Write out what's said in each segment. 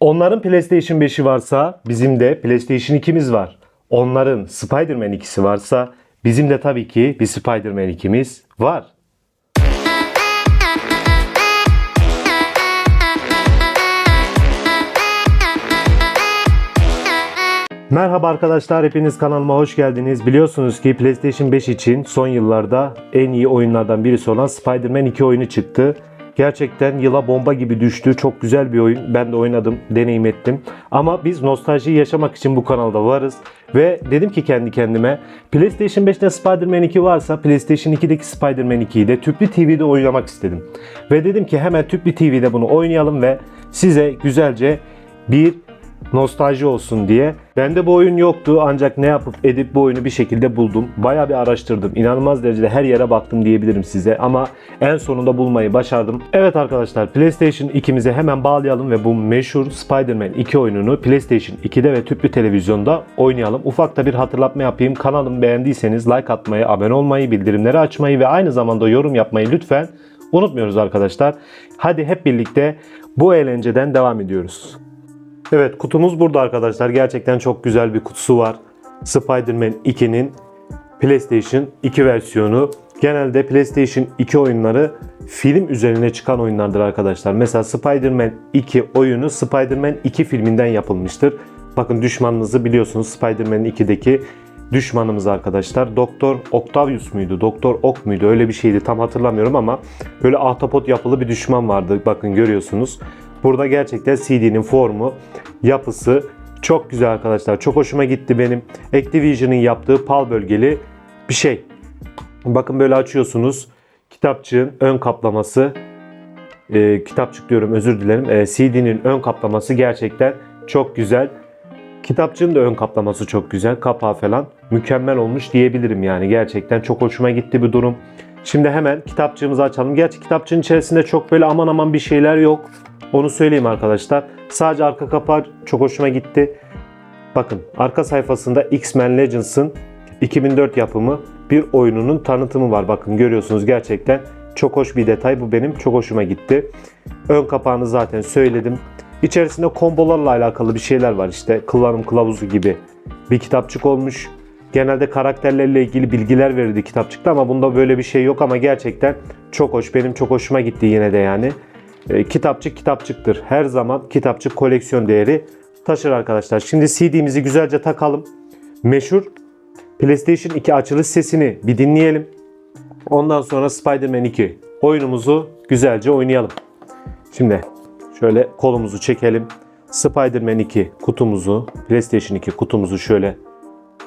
Onların PlayStation 5'i varsa bizim de PlayStation 2'miz var. Onların Spider-Man 2'si varsa bizim de tabii ki bir Spider-Man 2'miz var. Merhaba arkadaşlar, hepiniz kanalıma hoş geldiniz. Biliyorsunuz ki PlayStation 5 için son yıllarda en iyi oyunlardan birisi olan Spider-Man 2 oyunu çıktı. Gerçekten yıla bomba gibi düştü. Çok güzel bir oyun. Ben de oynadım, deneyim ettim. Ama biz nostaljiyi yaşamak için bu kanalda varız. Ve dedim ki kendi kendime PlayStation 5'te Spider-Man 2 varsa PlayStation 2'deki Spider-Man 2'yi de tüplü TV'de oynamak istedim. Ve dedim ki hemen tüplü TV'de bunu oynayalım ve size güzelce bir nostalji olsun diye. Bende bu oyun yoktu ancak ne yapıp edip bu oyunu bir şekilde buldum. Baya bir araştırdım. İnanılmaz derecede her yere baktım diyebilirim size ama en sonunda bulmayı başardım. Evet arkadaşlar PlayStation 2'mize hemen bağlayalım ve bu meşhur Spider-Man 2 oyununu PlayStation 2'de ve tüplü televizyonda oynayalım. Ufak da bir hatırlatma yapayım. Kanalımı beğendiyseniz like atmayı, abone olmayı, bildirimleri açmayı ve aynı zamanda yorum yapmayı lütfen unutmuyoruz arkadaşlar. Hadi hep birlikte bu eğlenceden devam ediyoruz. Evet kutumuz burada arkadaşlar. Gerçekten çok güzel bir kutusu var. Spider-Man 2'nin PlayStation 2 versiyonu. Genelde PlayStation 2 oyunları film üzerine çıkan oyunlardır arkadaşlar. Mesela Spider-Man 2 oyunu Spider-Man 2 filminden yapılmıştır. Bakın düşmanınızı biliyorsunuz Spider-Man 2'deki düşmanımız arkadaşlar. Doktor Octavius muydu? Doktor Ok muydu? Öyle bir şeydi. Tam hatırlamıyorum ama böyle ahtapot yapılı bir düşman vardı. Bakın görüyorsunuz. Burada gerçekten CD'nin formu, yapısı çok güzel arkadaşlar. Çok hoşuma gitti benim. Activision'ın yaptığı PAL bölgeli bir şey. Bakın böyle açıyorsunuz. Kitapçığın ön kaplaması, e, kitapçık diyorum özür dilerim. E, CD'nin ön kaplaması gerçekten çok güzel. Kitapçığın da ön kaplaması çok güzel. Kapağı falan mükemmel olmuş diyebilirim yani. Gerçekten çok hoşuma gitti bu durum. Şimdi hemen kitapçığımızı açalım. Gerçi kitapçığın içerisinde çok böyle aman aman bir şeyler yok. Onu söyleyeyim arkadaşlar. Sadece arka kapağı çok hoşuma gitti. Bakın arka sayfasında X-Men Legends'ın 2004 yapımı bir oyununun tanıtımı var. Bakın görüyorsunuz gerçekten çok hoş bir detay. Bu benim çok hoşuma gitti. Ön kapağını zaten söyledim. İçerisinde kombolarla alakalı bir şeyler var işte. Kullanım kılavuzu gibi bir kitapçık olmuş. Genelde karakterlerle ilgili bilgiler verirdi kitapçıkta ama bunda böyle bir şey yok ama gerçekten çok hoş. Benim çok hoşuma gitti yine de yani. E, kitapçık kitapçıktır. Her zaman kitapçık koleksiyon değeri taşır arkadaşlar. Şimdi CD'mizi güzelce takalım. Meşhur PlayStation 2 açılış sesini bir dinleyelim. Ondan sonra Spider-Man 2 oyunumuzu güzelce oynayalım. Şimdi şöyle kolumuzu çekelim. Spider-Man 2 kutumuzu, PlayStation 2 kutumuzu şöyle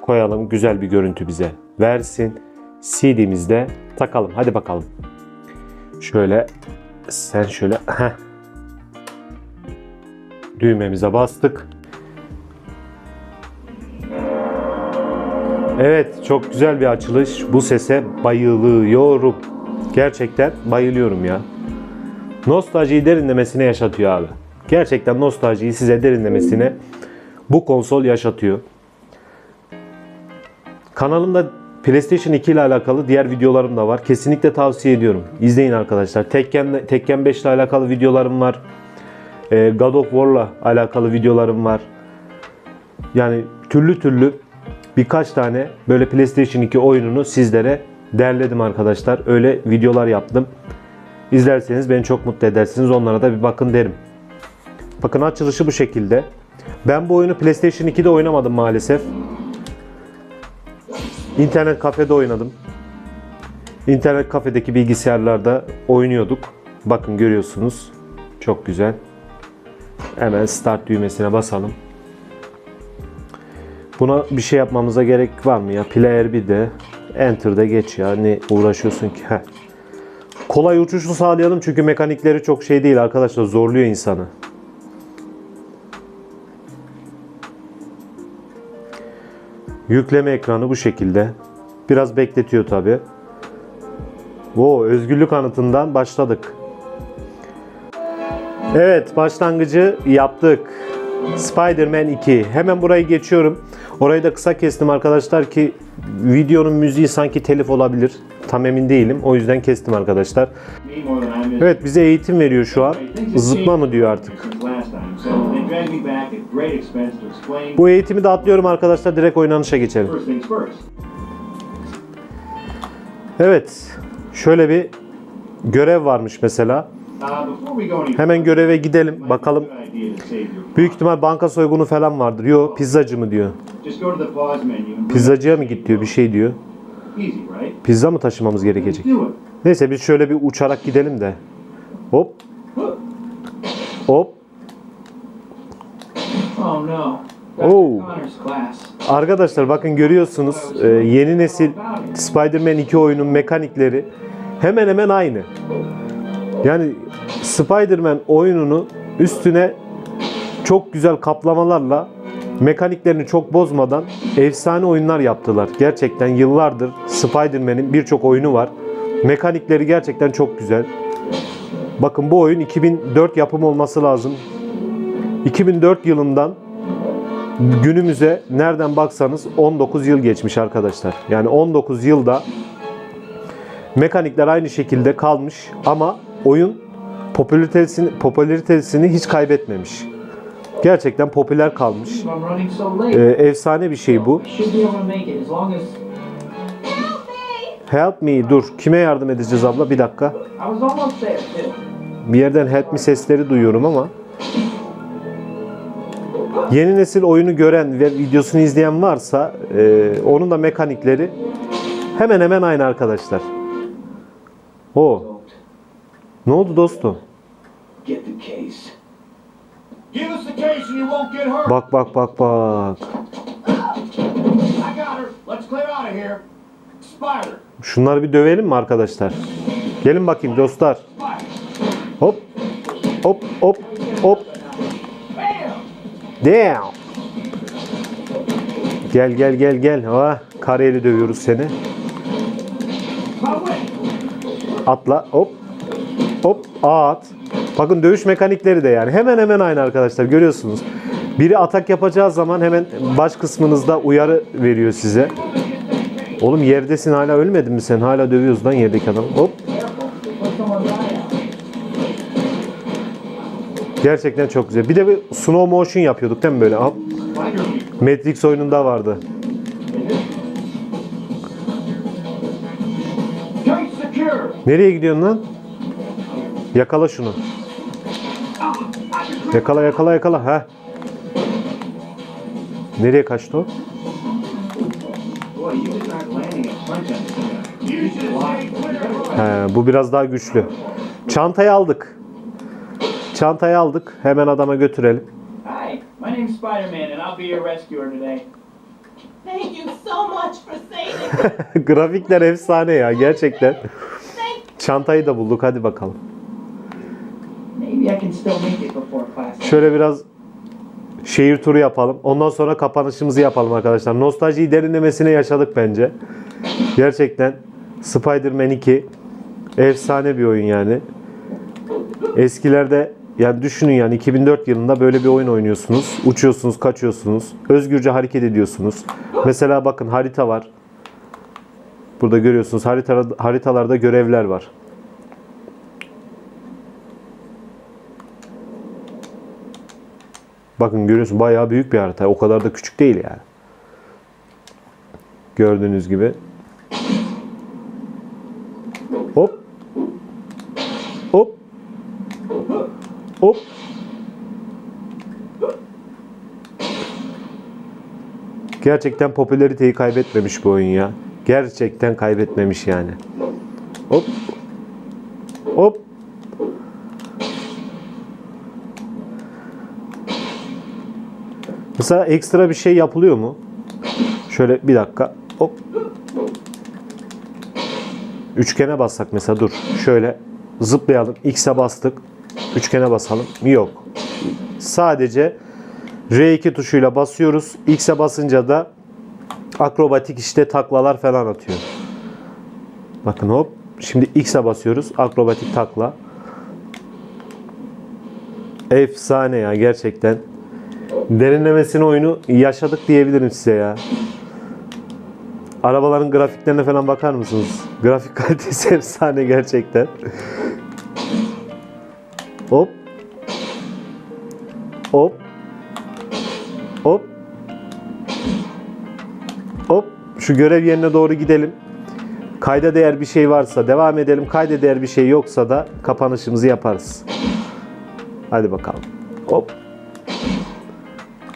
koyalım. Güzel bir görüntü bize versin. CD'mizde takalım. Hadi bakalım. Şöyle sen şöyle heh. düğmemize bastık. Evet çok güzel bir açılış. Bu sese bayılıyorum. Gerçekten bayılıyorum ya. Nostaljiyi derinlemesine yaşatıyor abi. Gerçekten nostaljiyi size derinlemesine bu konsol yaşatıyor. Kanalımda PlayStation 2 ile alakalı diğer videolarım da var. Kesinlikle tavsiye ediyorum. İzleyin arkadaşlar. Tekken, Tekken 5 ile alakalı videolarım var. Ee, God of War ile alakalı videolarım var. Yani türlü türlü birkaç tane böyle PlayStation 2 oyununu sizlere derledim arkadaşlar. Öyle videolar yaptım. İzlerseniz beni çok mutlu edersiniz. Onlara da bir bakın derim. Bakın açılışı bu şekilde. Ben bu oyunu PlayStation 2'de oynamadım maalesef. İnternet kafede oynadım. İnternet kafedeki bilgisayarlarda oynuyorduk. Bakın görüyorsunuz. Çok güzel. Hemen start düğmesine basalım. Buna bir şey yapmamıza gerek var mı ya? Player bir de Enter'da geç ya. Ne uğraşıyorsun ki? Heh. Kolay uçuşu sağlayalım çünkü mekanikleri çok şey değil arkadaşlar. Zorluyor insanı. Yükleme ekranı bu şekilde. Biraz bekletiyor tabi. Oo, özgürlük anıtından başladık. Evet başlangıcı yaptık. Spider-Man 2. Hemen burayı geçiyorum. Orayı da kısa kestim arkadaşlar ki videonun müziği sanki telif olabilir. Tam emin değilim. O yüzden kestim arkadaşlar. Evet bize eğitim veriyor şu an. Zıpma mı diyor artık. Bu eğitimi de atlıyorum arkadaşlar. Direkt oynanışa geçelim. Evet. Şöyle bir görev varmış mesela. Uh, Hemen göreve gidelim. Bakalım. Büyük ihtimal banka soygunu falan vardır. Yo pizzacı mı diyor. Pizzacıya mı git diyor. Bir şey diyor. Pizza mı taşımamız gerekecek? Neyse biz şöyle bir uçarak gidelim de. Hop. Hop. Oh. Arkadaşlar bakın görüyorsunuz e, yeni nesil Spider-Man 2 oyunun mekanikleri hemen hemen aynı. Yani Spider-Man oyununu üstüne çok güzel kaplamalarla mekaniklerini çok bozmadan efsane oyunlar yaptılar. Gerçekten yıllardır Spider-Man'in birçok oyunu var. Mekanikleri gerçekten çok güzel. Bakın bu oyun 2004 yapım olması lazım. 2004 yılından günümüze nereden baksanız 19 yıl geçmiş arkadaşlar. Yani 19 yılda mekanikler aynı şekilde kalmış ama oyun popülaritesini, popülaritesini hiç kaybetmemiş. Gerçekten popüler kalmış. Ee, efsane bir şey bu. Help me dur. Kime yardım edeceğiz abla? Bir dakika. Bir yerden help me sesleri duyuyorum ama. Yeni nesil oyunu gören ve videosunu izleyen varsa e, onun da mekanikleri hemen hemen aynı arkadaşlar. O. Ne oldu dostum? Bak bak bak bak. Şunları bir dövelim mi arkadaşlar? Gelin bakayım dostlar. Hop. Hop hop hop. Damn. Gel gel gel gel. Ha, kareli dövüyoruz seni. Atla. Hop. Hop. At. Bakın dövüş mekanikleri de yani hemen hemen aynı arkadaşlar. Görüyorsunuz. Biri atak yapacağı zaman hemen baş kısmınızda uyarı veriyor size. Oğlum yerdesin hala ölmedin mi sen? Hala dövüyoruz lan yerdeki adamı. Hop. Gerçekten çok güzel. Bir de bir slow motion yapıyorduk değil mi böyle? Matrix oyununda vardı. Nereye gidiyorsun lan? Yakala şunu. Yakala yakala yakala. Ha. Nereye kaçtı o? He, bu biraz daha güçlü. Çantayı aldık. Çantayı aldık. Hemen adama götürelim. Hi, my name's Spider-Man and I'll be your rescuer today. Thank you so much for saving me. Grafikler efsane ya gerçekten. Çantayı da bulduk hadi bakalım. Maybe I can still make it before class. Şöyle biraz şehir turu yapalım. Ondan sonra kapanışımızı yapalım arkadaşlar. Nostaljiyi derinlemesine yaşadık bence. Gerçekten Spider-Man 2 efsane bir oyun yani. Eskilerde yani düşünün yani 2004 yılında böyle bir oyun oynuyorsunuz. Uçuyorsunuz, kaçıyorsunuz. Özgürce hareket ediyorsunuz. Mesela bakın harita var. Burada görüyorsunuz harita, haritalarda görevler var. Bakın görüyorsun bayağı büyük bir harita. O kadar da küçük değil yani. Gördüğünüz gibi. Hop. Hop. Gerçekten popülariteyi kaybetmemiş bu oyun ya. Gerçekten kaybetmemiş yani. Hop. Hop. Mesela ekstra bir şey yapılıyor mu? Şöyle bir dakika. Hop. Üçgene bassak mesela dur. Şöyle zıplayalım. X'e bastık. Üçgene basalım. Yok. Sadece R2 tuşuyla basıyoruz. X'e basınca da akrobatik işte taklalar falan atıyor. Bakın hop. Şimdi X'e basıyoruz. Akrobatik takla. Efsane ya gerçekten. Derinlemesine oyunu yaşadık diyebilirim size ya. Arabaların grafiklerine falan bakar mısınız? Grafik kalitesi efsane gerçekten. Hop. Hop. Hop. Şu görev yerine doğru gidelim. Kayda değer bir şey varsa devam edelim. Kayda değer bir şey yoksa da kapanışımızı yaparız. Hadi bakalım. Hop.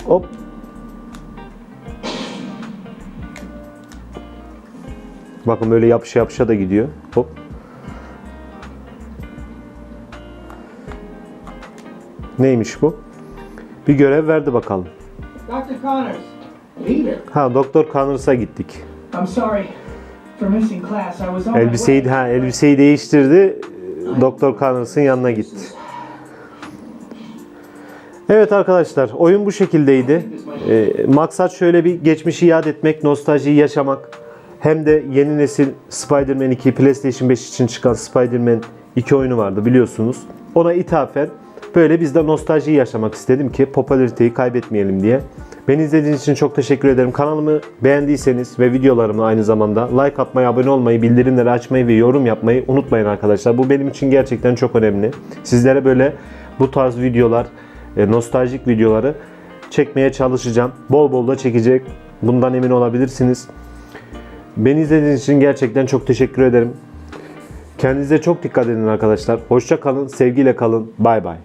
Hop. Bakın böyle yapışa yapışa da gidiyor. Hop. Neymiş bu? Bir görev verdi bakalım. Dr. Connors, Ha Doktor Connors'a gittik. I'm sorry for missing class. I was on Elbiseyi ha elbiseyi değiştirdi. Doktor Connors'ın yanına gitti. Evet arkadaşlar oyun bu şekildeydi. Ee, maksat şöyle bir geçmişi yad etmek, nostaljiyi yaşamak. Hem de yeni nesil Spider-Man 2 PlayStation 5 için çıkan Spider-Man 2 oyunu vardı biliyorsunuz. Ona ithafen böyle biz de nostaljiyi yaşamak istedim ki popülariteyi kaybetmeyelim diye. Beni izlediğiniz için çok teşekkür ederim. Kanalımı beğendiyseniz ve videolarımı aynı zamanda like atmayı, abone olmayı, bildirimleri açmayı ve yorum yapmayı unutmayın arkadaşlar. Bu benim için gerçekten çok önemli. Sizlere böyle bu tarz videolar, e, nostaljik videoları çekmeye çalışacağım. Bol bol da çekecek. Bundan emin olabilirsiniz. Beni izlediğiniz için gerçekten çok teşekkür ederim. Kendinize çok dikkat edin arkadaşlar. Hoşça kalın, sevgiyle kalın. Bay bay.